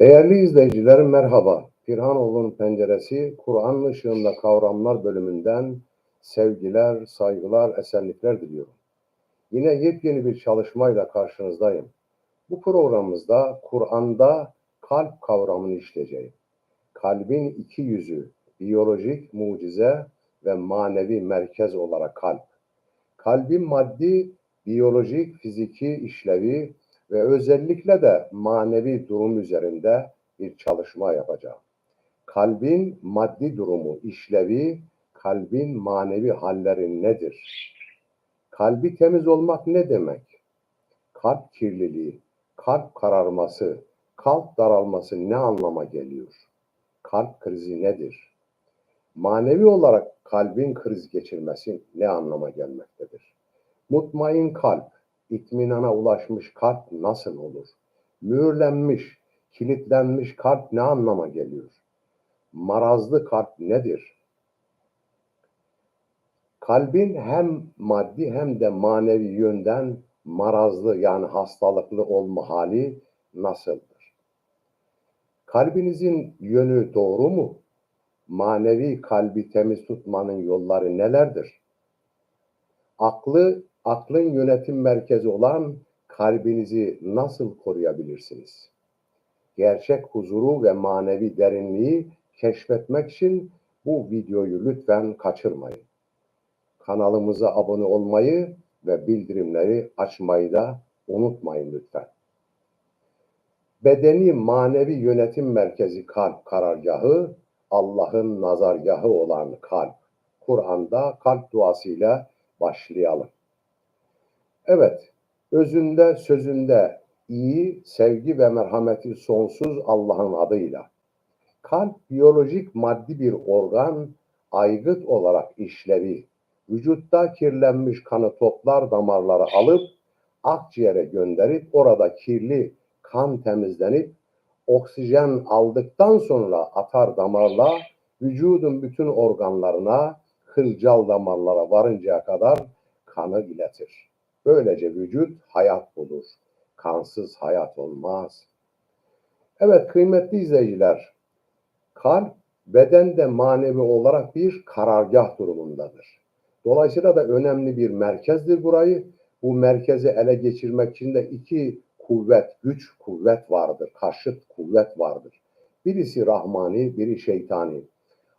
Değerli izleyicilerim merhaba. Pirhanoğlu'nun penceresi Kur'an ışığında kavramlar bölümünden sevgiler, saygılar, esenlikler diliyorum. Yine yepyeni bir çalışmayla karşınızdayım. Bu programımızda Kur'an'da kalp kavramını işleyeceğim. Kalbin iki yüzü, biyolojik mucize ve manevi merkez olarak kalp. Kalbin maddi, biyolojik, fiziki işlevi ve özellikle de manevi durum üzerinde bir çalışma yapacağım. Kalbin maddi durumu, işlevi, kalbin manevi halleri nedir? Kalbi temiz olmak ne demek? Kalp kirliliği, kalp kararması, kalp daralması ne anlama geliyor? Kalp krizi nedir? Manevi olarak kalbin kriz geçirmesi ne anlama gelmektedir? Mutmain kalp, itminana ulaşmış kalp nasıl olur? Mühürlenmiş, kilitlenmiş kalp ne anlama geliyor? Marazlı kalp nedir? Kalbin hem maddi hem de manevi yönden marazlı yani hastalıklı olma hali nasıldır? Kalbinizin yönü doğru mu? Manevi kalbi temiz tutmanın yolları nelerdir? Aklı, aklın yönetim merkezi olan kalbinizi nasıl koruyabilirsiniz? Gerçek huzuru ve manevi derinliği keşfetmek için bu videoyu lütfen kaçırmayın. Kanalımıza abone olmayı ve bildirimleri açmayı da unutmayın lütfen. Bedeni manevi yönetim merkezi kalp karargahı, Allah'ın nazargahı olan kalp. Kur'an'da kalp duasıyla başlayalım. Evet, özünde sözünde iyi, sevgi ve merhameti sonsuz Allah'ın adıyla. Kalp biyolojik maddi bir organ, aygıt olarak işlevi, vücutta kirlenmiş kanı toplar damarlara alıp akciğere gönderip orada kirli kan temizlenip oksijen aldıktan sonra atar damarla vücudun bütün organlarına kılcal damarlara varıncaya kadar kanı iletir. Böylece vücut hayat bulur. Kansız hayat olmaz. Evet kıymetli izleyiciler, kalp bedende manevi olarak bir karargah durumundadır. Dolayısıyla da önemli bir merkezdir burayı. Bu merkezi ele geçirmek için de iki kuvvet, güç kuvvet vardır. Karşıt kuvvet vardır. Birisi rahmani, biri şeytani.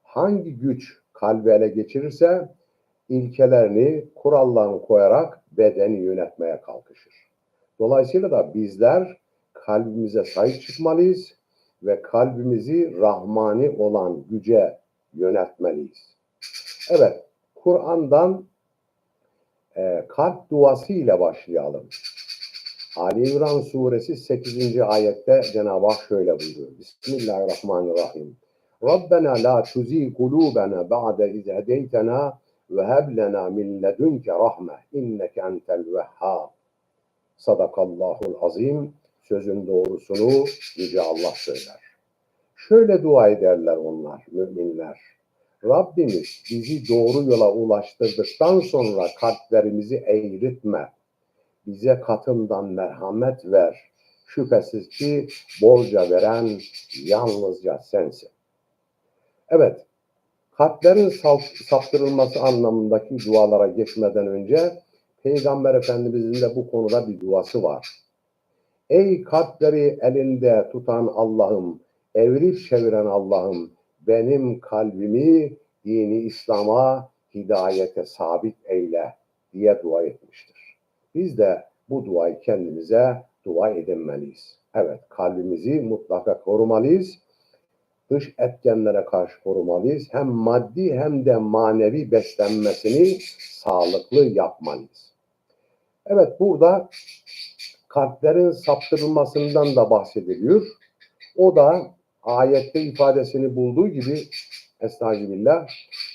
Hangi güç kalbi ele geçirirse ilkelerini, kurallarını koyarak bedeni yönetmeye kalkışır. Dolayısıyla da bizler kalbimize sahip çıkmalıyız ve kalbimizi rahmani olan güce yönetmeliyiz. Evet, Kur'an'dan e, kalp duası ile başlayalım. Ali İmran suresi 8. ayette Cenab-ı Hak şöyle buyuruyor. Bismillahirrahmanirrahim. Rabbena la tuzi kulubena ba'de iz hedeytena ve heb lena min ledunke rahme inneke entel vehhab. Sadakallahul azim. Sözün doğrusunu Yüce Allah söyler. Şöyle dua ederler onlar, müminler. Rabbimiz bizi doğru yola ulaştırdıktan sonra kalplerimizi eğritme. Bize katından merhamet ver. Şüphesiz ki bolca veren yalnızca sensin. Evet, kalplerin saptırılması anlamındaki dualara geçmeden önce Peygamber Efendimizin de bu konuda bir duası var. Ey kalpleri elinde tutan Allah'ım, evirip çeviren Allah'ım, benim kalbimi dini İslam'a, hidayete sabit eyle diye dua etmiştir. Biz de bu duayı kendimize dua edinmeliyiz. Evet, kalbimizi mutlaka korumalıyız. Dış etkenlere karşı korumalıyız. Hem maddi hem de manevi beslenmesini sağlıklı yapmalıyız. Evet, burada kalplerin saptırılmasından da bahsediliyor. O da ayette ifadesini bulduğu gibi Estağfirullah.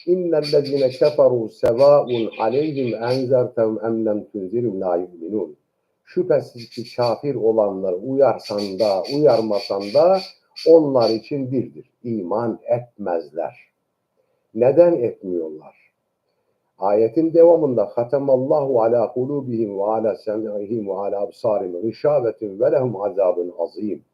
İnnellezine keferu sevaun aleyhim enzertem em lem tunzirum la yu'minun. Şüphesiz ki kafir olanları uyarsan da uyarmasan da onlar için birdir. İman etmezler. Neden etmiyorlar? Ayetin devamında Hatemallahu ala kulubihim ve ala sem'ihim ve ala absarim gışavetin ve lehum azabun azim.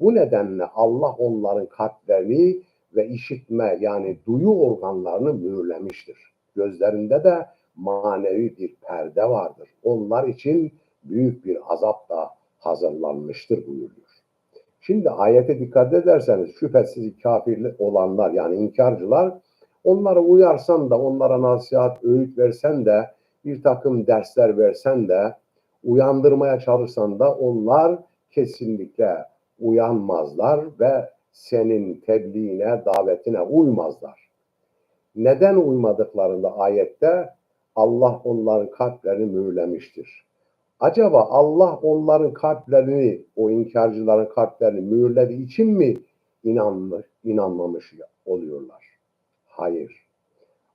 Bu nedenle Allah onların kalplerini ve işitme yani duyu organlarını mühürlemiştir. Gözlerinde de manevi bir perde vardır. Onlar için büyük bir azap da hazırlanmıştır buyuruyor. Şimdi ayete dikkat ederseniz şüphesiz kafir olanlar yani inkarcılar onlara uyarsan da onlara nasihat, öğüt versen de bir takım dersler versen de uyandırmaya çalışsan da onlar kesinlikle uyanmazlar ve senin tebliğine, davetine uymazlar. Neden uymadıklarında ayette Allah onların kalplerini mühürlemiştir. Acaba Allah onların kalplerini, o inkarcıların kalplerini mühürlediği için mi inanmış, inanmamış oluyorlar? Hayır.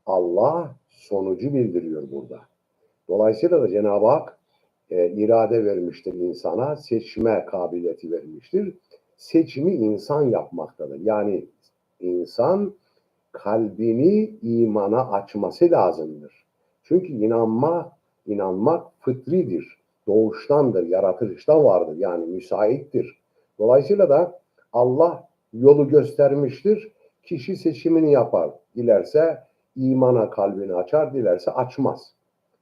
Allah sonucu bildiriyor burada. Dolayısıyla da Cenab-ı Hak e, irade vermiştir insana, seçme kabiliyeti vermiştir. Seçimi insan yapmaktadır. Yani insan kalbini imana açması lazımdır. Çünkü inanma, inanmak fıtridir, doğuştandır, yaratılışta vardır. Yani müsaittir. Dolayısıyla da Allah yolu göstermiştir. Kişi seçimini yapar. Dilerse imana kalbini açar, dilerse açmaz.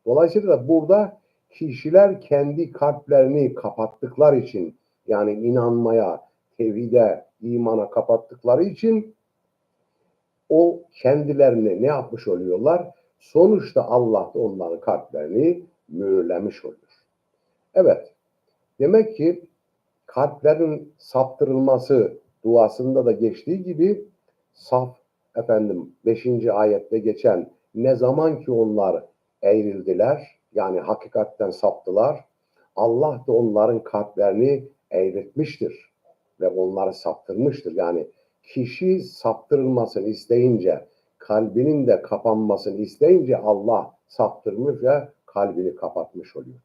Dolayısıyla da burada kişiler kendi kalplerini kapattıkları için yani inanmaya, tevhide, imana kapattıkları için o kendilerini ne yapmış oluyorlar? Sonuçta Allah da onların kalplerini mühürlemiş oluyor. Evet, demek ki kalplerin saptırılması duasında da geçtiği gibi saf efendim 5. ayette geçen ne zaman ki onlar eğrildiler yani hakikatten saptılar Allah da onların kalplerini eğritmiştir ve onları saptırmıştır. Yani kişi saptırılmasını isteyince kalbinin de kapanmasını isteyince Allah saptırmış ve kalbini kapatmış oluyor.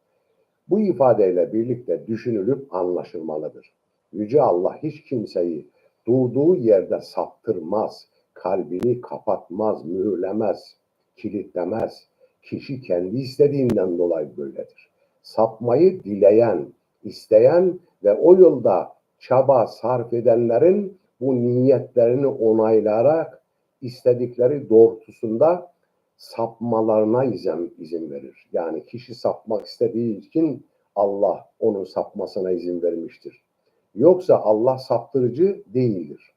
Bu ifadeyle birlikte düşünülüp anlaşılmalıdır. Yüce Allah hiç kimseyi durduğu yerde saptırmaz, kalbini kapatmaz, mühürlemez, kilitlemez. Kişi kendi istediğinden dolayı böyledir. Sapmayı dileyen, isteyen ve o yolda çaba sarf edenlerin bu niyetlerini onaylayarak istedikleri doğrultusunda sapmalarına izin, izin verir. Yani kişi sapmak istediği için Allah onun sapmasına izin vermiştir. Yoksa Allah saptırıcı değildir.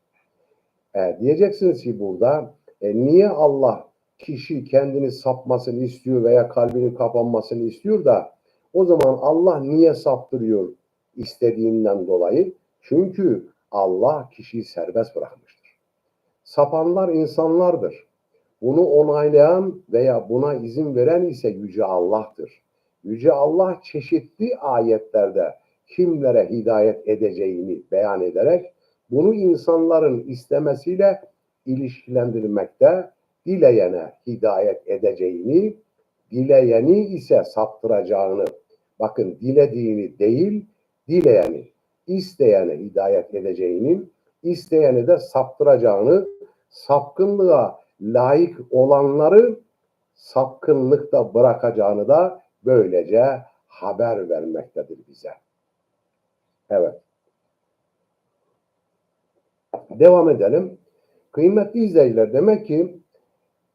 E, diyeceksiniz ki burada e, niye Allah kişi kendini sapmasını istiyor veya kalbinin kapanmasını istiyor da o zaman Allah niye saptırıyor istediğinden dolayı? Çünkü Allah kişiyi serbest bırakmıştır. Sapanlar insanlardır. Bunu onaylayan veya buna izin veren ise Yüce Allah'tır. Yüce Allah çeşitli ayetlerde kimlere hidayet edeceğini beyan ederek bunu insanların istemesiyle ilişkilendirmekte, dileyene hidayet edeceğini, dileyeni ise saptıracağını, bakın dilediğini değil, dileyeni, isteyene hidayet edeceğini, isteyeni de saptıracağını, sapkınlığa layık olanları sapkınlıkta bırakacağını da böylece haber vermektedir bize. Evet. Devam edelim. Kıymetli izleyiciler demek ki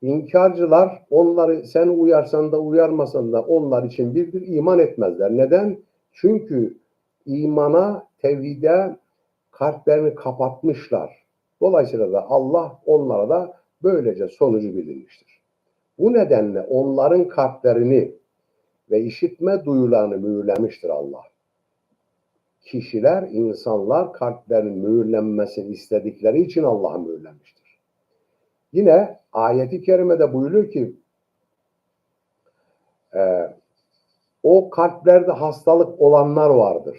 inkarcılar onları sen uyarsan da uyarmasan da onlar için bir bir iman etmezler. Neden? Çünkü imana, tevhide kalplerini kapatmışlar. Dolayısıyla da Allah onlara da böylece sonucu bilinmiştir. Bu nedenle onların kalplerini ve işitme duyularını mühürlemiştir Allah. Kişiler, insanlar kalplerinin mühürlenmesini istedikleri için Allah'a mühürlenmiştir. Yine ayeti kerimede buyuruyor ki e, o kalplerde hastalık olanlar vardır.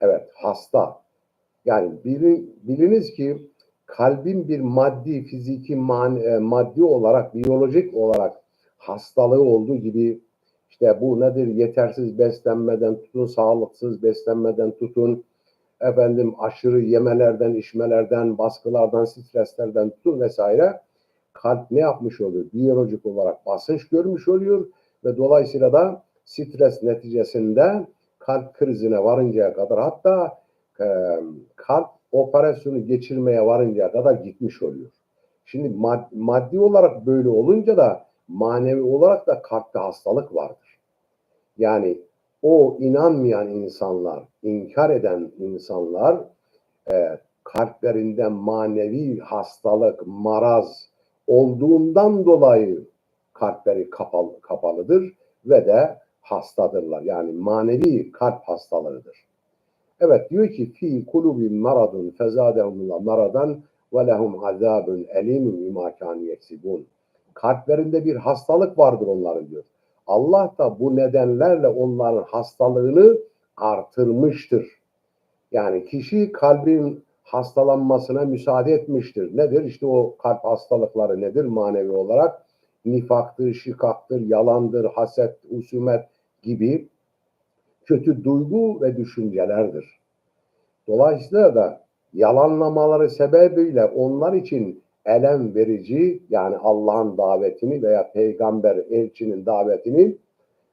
Evet hasta. Yani biliniz ki kalbin bir maddi, fiziki, man, e, maddi olarak, biyolojik olarak hastalığı olduğu gibi işte bu nedir? Yetersiz beslenmeden tutun, sağlıksız beslenmeden tutun, efendim aşırı yemelerden, içmelerden, baskılardan, streslerden tutun vesaire. Kalp ne yapmış oluyor? Biyolojik olarak basınç görmüş oluyor ve dolayısıyla da stres neticesinde kalp krizine varıncaya kadar hatta e, kalp operasyonu geçirmeye varıncaya kadar gitmiş oluyor. Şimdi mad- maddi olarak böyle olunca da manevi olarak da kalpte hastalık vardır. Yani o inanmayan insanlar, inkar eden insanlar e, kalplerinde manevi hastalık, maraz olduğundan dolayı kalpleri kapalı, kapalıdır ve de hastadırlar. Yani manevi kalp hastalığıdır. Evet diyor ki fi kulubim maradun fezadehumullah maradan ve lehum azabun elimun bima kanu yeksibun. Kalplerinde bir hastalık vardır onların diyor. Allah da bu nedenlerle onların hastalığını artırmıştır. Yani kişi kalbin hastalanmasına müsaade etmiştir. Nedir? İşte o kalp hastalıkları nedir manevi olarak? Nifaktır, şikaktır, yalandır, haset, husumet gibi kötü duygu ve düşüncelerdir. Dolayısıyla da yalanlamaları sebebiyle onlar için elem verici yani Allah'ın davetini veya peygamber elçinin davetini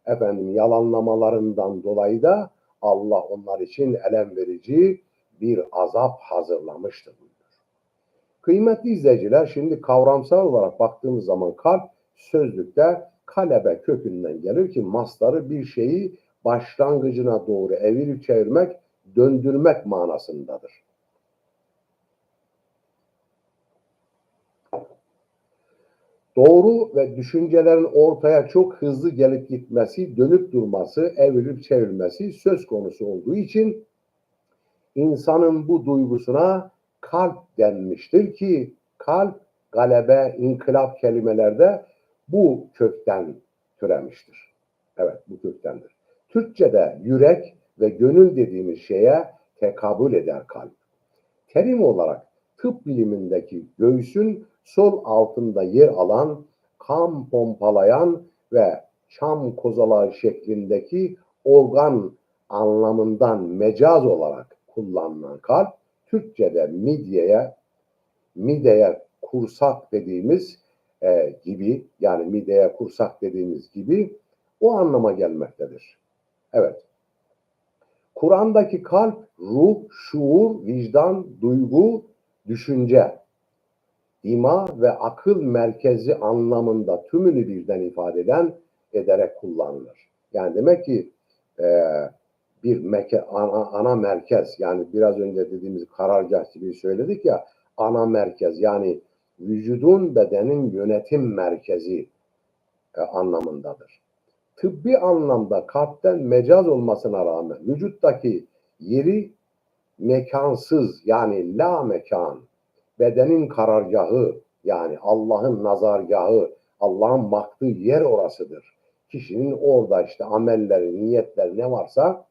efendim yalanlamalarından dolayı da Allah onlar için elem verici bir azap hazırlamıştır. Kıymetli izleyiciler şimdi kavramsal olarak baktığımız zaman kalp sözlükte kalebe kökünden gelir ki masları bir şeyi başlangıcına doğru evirip çevirmek, döndürmek manasındadır. Doğru ve düşüncelerin ortaya çok hızlı gelip gitmesi, dönüp durması, evirip çevirmesi söz konusu olduğu için insanın bu duygusuna kalp denmiştir ki kalp, galebe, inkılap kelimelerde bu kökten türemiştir. Evet bu köktendir. Türkçe'de yürek ve gönül dediğimiz şeye tekabül eder kalp. Terim olarak tıp bilimindeki göğsün sol altında yer alan, kan pompalayan ve çam kozalağı şeklindeki organ anlamından mecaz olarak kullanılan kalp, Türkçe'de midyeye, mideye kursak dediğimiz e, gibi, yani mideye kursak dediğimiz gibi o anlama gelmektedir. Evet. Kur'an'daki kalp, ruh, şuur, vicdan, duygu, düşünce, ima ve akıl merkezi anlamında tümünü birden ifade eden ederek kullanılır. Yani demek ki e, bir meke, ana, ana merkez yani biraz önce dediğimiz karargah gibi söyledik ya ana merkez yani vücudun bedenin yönetim merkezi e, anlamındadır. Tıbbi anlamda kalpten mecaz olmasına rağmen vücuttaki yeri mekansız yani la mekan bedenin karargahı yani Allah'ın nazargahı Allah'ın baktığı yer orasıdır. Kişinin orada işte amelleri, niyetler ne varsa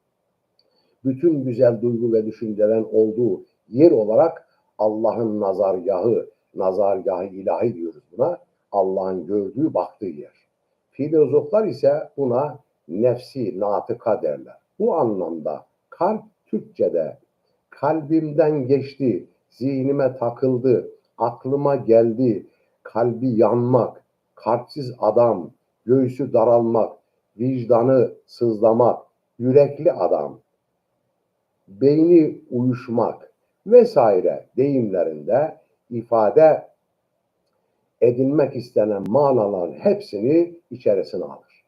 bütün güzel duygu ve düşüncelerin olduğu yer olarak Allah'ın nazargahı, nazargahı ilahi diyoruz buna. Allah'ın gördüğü, baktığı yer. Filozoflar ise buna nefsi, natıka derler. Bu anlamda kalp Türkçe'de kalbimden geçti, zihnime takıldı, aklıma geldi, kalbi yanmak, kalpsiz adam, göğsü daralmak, vicdanı sızlamak, yürekli adam, beyni uyuşmak vesaire deyimlerinde ifade edilmek istenen manaların hepsini içerisine alır.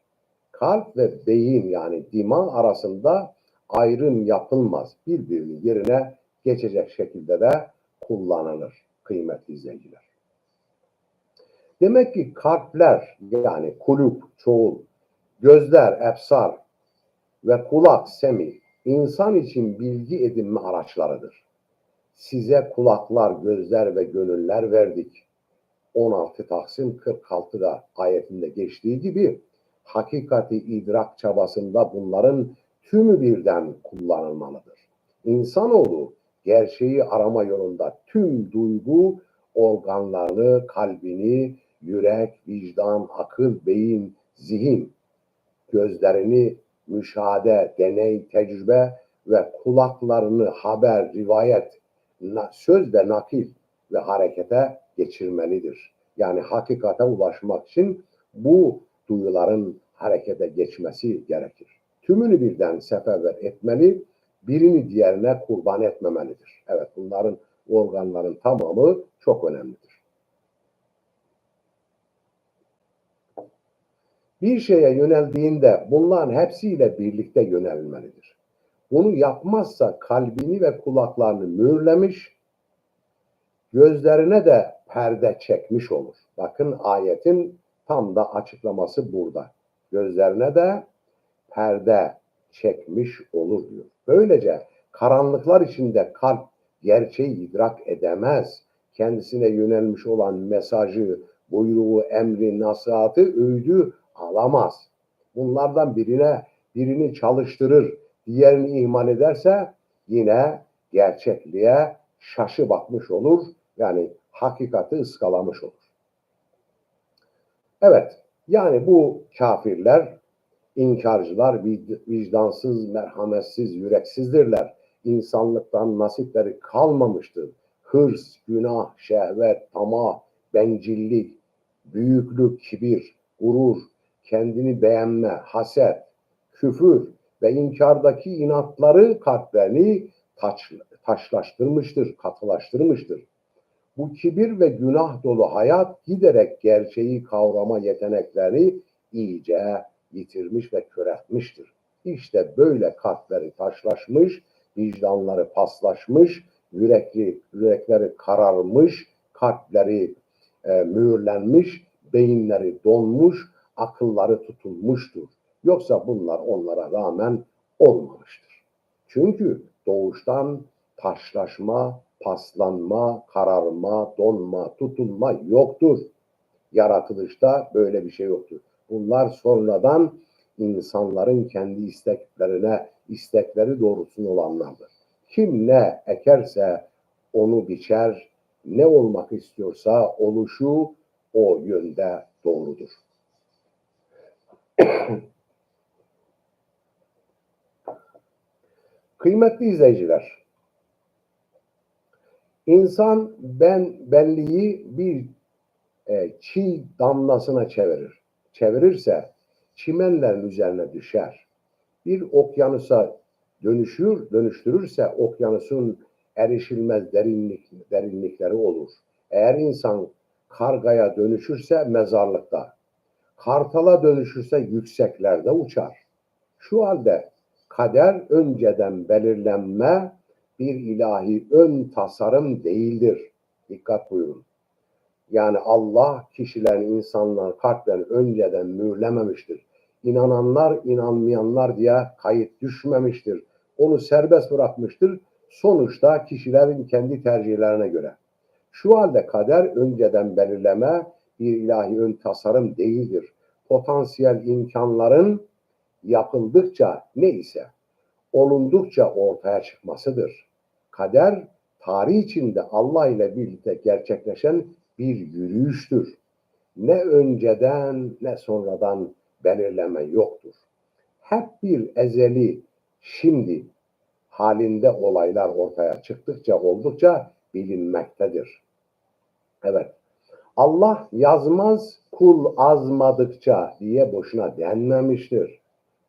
Kalp ve beyin yani dima arasında ayrım yapılmaz. Birbirinin yerine geçecek şekilde de kullanılır kıymetli izleyiciler. Demek ki kalpler yani kulüp, çoğul, gözler, efsar ve kulak, semi insan için bilgi edinme araçlarıdır. Size kulaklar, gözler ve gönüller verdik. 16 Taksim 46'da ayetinde geçtiği gibi hakikati idrak çabasında bunların tümü birden kullanılmalıdır. İnsanoğlu gerçeği arama yolunda tüm duygu organlarını, kalbini, yürek, vicdan, akıl, beyin, zihin, gözlerini müşahede, deney, tecrübe ve kulaklarını haber, rivayet, söz ve nakil ve harekete geçirmelidir. Yani hakikate ulaşmak için bu duyuların harekete geçmesi gerekir. Tümünü birden seferber etmeli, birini diğerine kurban etmemelidir. Evet bunların organların tamamı çok önemlidir. Bir şeye yöneldiğinde bunların hepsiyle birlikte yönelmelidir. Bunu yapmazsa kalbini ve kulaklarını mühürlemiş, gözlerine de perde çekmiş olur. Bakın ayetin tam da açıklaması burada. Gözlerine de perde çekmiş olur diyor. Böylece karanlıklar içinde kalp gerçeği idrak edemez. Kendisine yönelmiş olan mesajı, buyruğu, emri, nasihatı, öğüdü alamaz. Bunlardan birine birini çalıştırır, diğerini ihmal ederse yine gerçekliğe şaşı bakmış olur. Yani hakikati ıskalamış olur. Evet, yani bu kafirler, inkarcılar, vicdansız, merhametsiz, yüreksizdirler. İnsanlıktan nasipleri kalmamıştır. Hırs, günah, şehvet, tamah, bencillik, büyüklük, kibir, gurur, kendini beğenme, haset, küfür ve inkardaki inatları kalplerini taş, taşlaştırmıştır, katılaştırmıştır. Bu kibir ve günah dolu hayat giderek gerçeği kavrama yeteneklerini iyice yitirmiş ve köreltmiştir. İşte böyle kalpleri taşlaşmış, vicdanları paslaşmış, yürekli, yürekleri kararmış, kalpleri e, mühürlenmiş, beyinleri donmuş, akılları tutulmuştur. Yoksa bunlar onlara rağmen olmamıştır. Çünkü doğuştan taşlaşma, paslanma, kararma, donma, tutulma yoktur. Yaratılışta böyle bir şey yoktur. Bunlar sonradan insanların kendi isteklerine, istekleri doğrultusunda olanlardır. Kim ne ekerse onu biçer, ne olmak istiyorsa oluşu o yönde doğrudur. Kıymetli izleyiciler, insan ben benliği bir e, çiğ damlasına çevirir. Çevirirse çimenlerin üzerine düşer. Bir okyanusa dönüşür, dönüştürürse okyanusun erişilmez derinlik, derinlikleri olur. Eğer insan kargaya dönüşürse mezarlıkta, kartala dönüşürse yükseklerde uçar. Şu halde kader önceden belirlenme bir ilahi ön tasarım değildir. Dikkat buyurun. Yani Allah kişilerin, insanlar kalplerini önceden mühürlememiştir. İnananlar, inanmayanlar diye kayıt düşmemiştir. Onu serbest bırakmıştır. Sonuçta kişilerin kendi tercihlerine göre. Şu halde kader önceden belirleme bir ilahi ön tasarım değildir. Potansiyel imkanların yapıldıkça neyse olundukça ortaya çıkmasıdır. Kader tarih içinde Allah ile birlikte gerçekleşen bir yürüyüştür. Ne önceden ne sonradan belirleme yoktur. Hep bir ezeli şimdi halinde olaylar ortaya çıktıkça oldukça bilinmektedir. Evet. Allah yazmaz kul azmadıkça diye boşuna denmemiştir.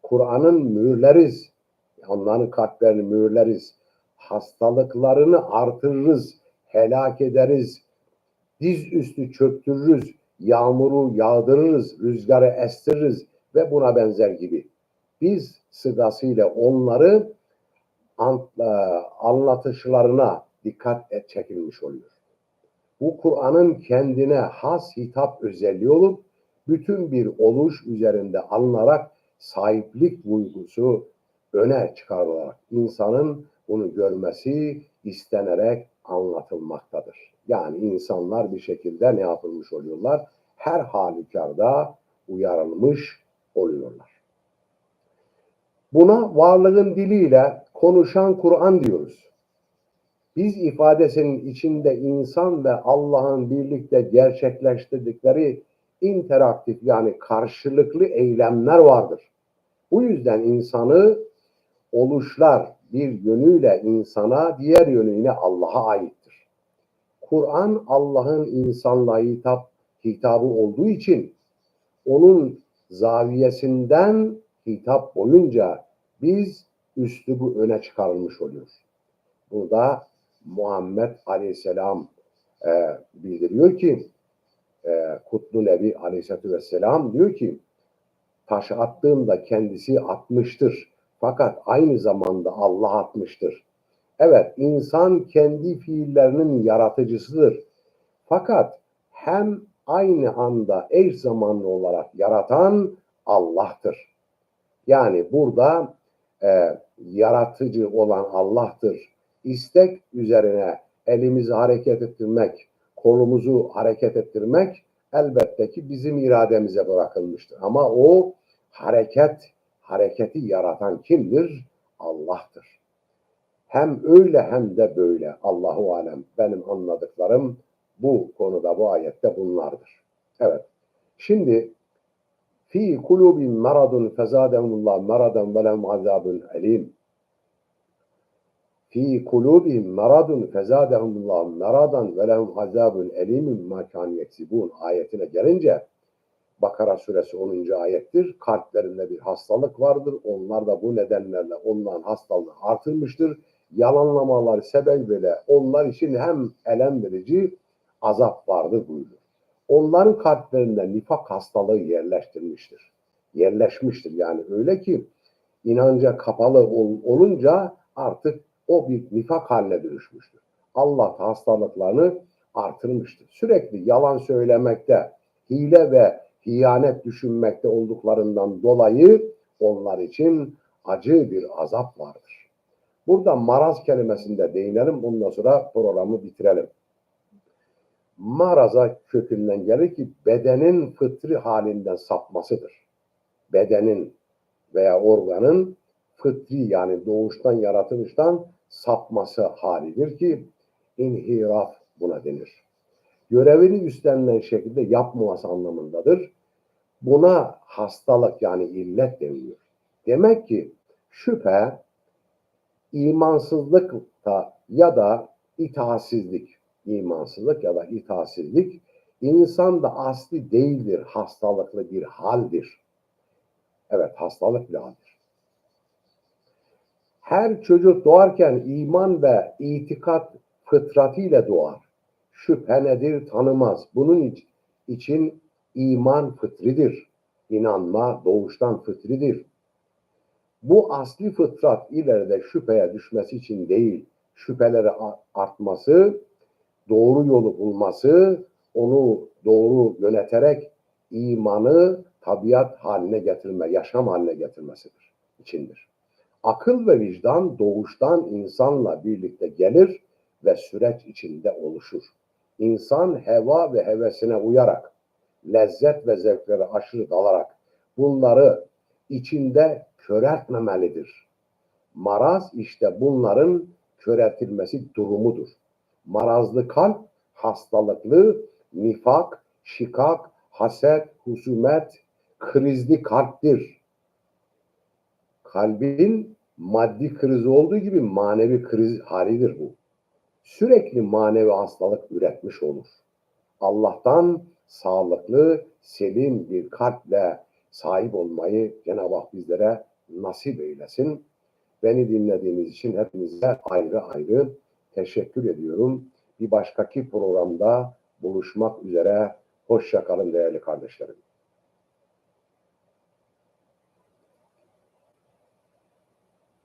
Kur'an'ın mühürleriz. Onların kalplerini mühürleriz. Hastalıklarını artırırız. Helak ederiz. Diz üstü çöktürürüz. Yağmuru yağdırırız. Rüzgarı estiririz ve buna benzer gibi. Biz sırasıyla onları e, anlatışlarına dikkat et çekilmiş oluyor. Bu Kur'an'ın kendine has hitap özelliği olup bütün bir oluş üzerinde alınarak sahiplik duygusu öne çıkarılarak insanın bunu görmesi istenerek anlatılmaktadır. Yani insanlar bir şekilde ne yapılmış oluyorlar? Her halükarda uyarılmış oluyorlar. Buna varlığın diliyle konuşan Kur'an diyoruz. Biz ifadesinin içinde insan ve Allah'ın birlikte gerçekleştirdikleri interaktif yani karşılıklı eylemler vardır. Bu yüzden insanı oluşlar bir yönüyle insana, diğer yönüyle Allah'a aittir. Kur'an Allah'ın insanlığa hitap, hitabı olduğu için onun zaviyesinden hitap boyunca biz üslubu öne çıkarılmış oluyor. Burada Muhammed Aleyhisselam e, bildiriyor ki e, Kutlu Nebi Aleyhisselatü Vesselam diyor ki taş attığında kendisi atmıştır. Fakat aynı zamanda Allah atmıştır. Evet insan kendi fiillerinin yaratıcısıdır. Fakat hem aynı anda eş zamanlı olarak yaratan Allah'tır. Yani burada e, yaratıcı olan Allah'tır. İstek üzerine elimizi hareket ettirmek, kolumuzu hareket ettirmek elbette ki bizim irademize bırakılmıştır. Ama o hareket, hareketi yaratan kimdir? Allah'tır. Hem öyle hem de böyle. Allahu alem. Benim anladıklarım bu konuda bu ayette bunlardır. Evet. Şimdi fi kulubin maradun fezadehumullah maradan ve lehum azabun elim. Fi kulubihim maradun fezadehumullah maradan ve lehum azabun elimin ma kan yeksibun ayetine gelince Bakara suresi 10. ayettir. Kalplerinde bir hastalık vardır. Onlar da bu nedenlerle onların hastalığı artırmıştır. Yalanlamalar sebebiyle onlar için hem elem verici azap vardır buyuruyor. Onların kalplerinde nifak hastalığı yerleştirmiştir. Yerleşmiştir yani öyle ki inanca kapalı ol, olunca artık o bir nifak haline dönüşmüştür. Allah hastalıklarını artırmıştır. Sürekli yalan söylemekte, hile ve hiyanet düşünmekte olduklarından dolayı onlar için acı bir azap vardır. Burada maraz kelimesinde değinelim. Bundan sonra programı bitirelim. Maraza kökünden gelir ki bedenin fıtri halinden sapmasıdır. Bedenin veya organın fıtri yani doğuştan yaratılıştan sapması halidir ki inhiraf buna denir. Görevini üstlenilen şekilde yapmaması anlamındadır. Buna hastalık yani illet deniliyor. Demek ki şüphe imansızlıkta ya da itaatsizlik, imansızlık ya da itaatsizlik insan da asli değildir, hastalıklı bir haldir. Evet, hastalık bir haldir. Her çocuk doğarken iman ve itikat fıtratıyla doğar. Şüphe nedir tanımaz. Bunun için iman fıtridir. İnanma doğuştan fıtridir. Bu asli fıtrat ileride şüpheye düşmesi için değil, şüpheleri artması, doğru yolu bulması, onu doğru yöneterek imanı tabiat haline getirme, yaşam haline getirmesidir, içindir. Akıl ve vicdan doğuştan insanla birlikte gelir ve süreç içinde oluşur. İnsan heva ve hevesine uyarak, lezzet ve zevklere aşırı dalarak bunları içinde köreltmemelidir. Maraz işte bunların köreltilmesi durumudur. Marazlı kalp hastalıklı, nifak, şikak, haset, husumet, krizli kalptir. Kalbin maddi krizi olduğu gibi manevi kriz halidir bu. Sürekli manevi hastalık üretmiş olur. Allah'tan sağlıklı, selim bir kalple sahip olmayı Cenab-ı Hak bizlere nasip eylesin. Beni dinlediğiniz için hepinize ayrı ayrı teşekkür ediyorum. Bir başkaki programda buluşmak üzere. Hoşça kalın değerli kardeşlerim.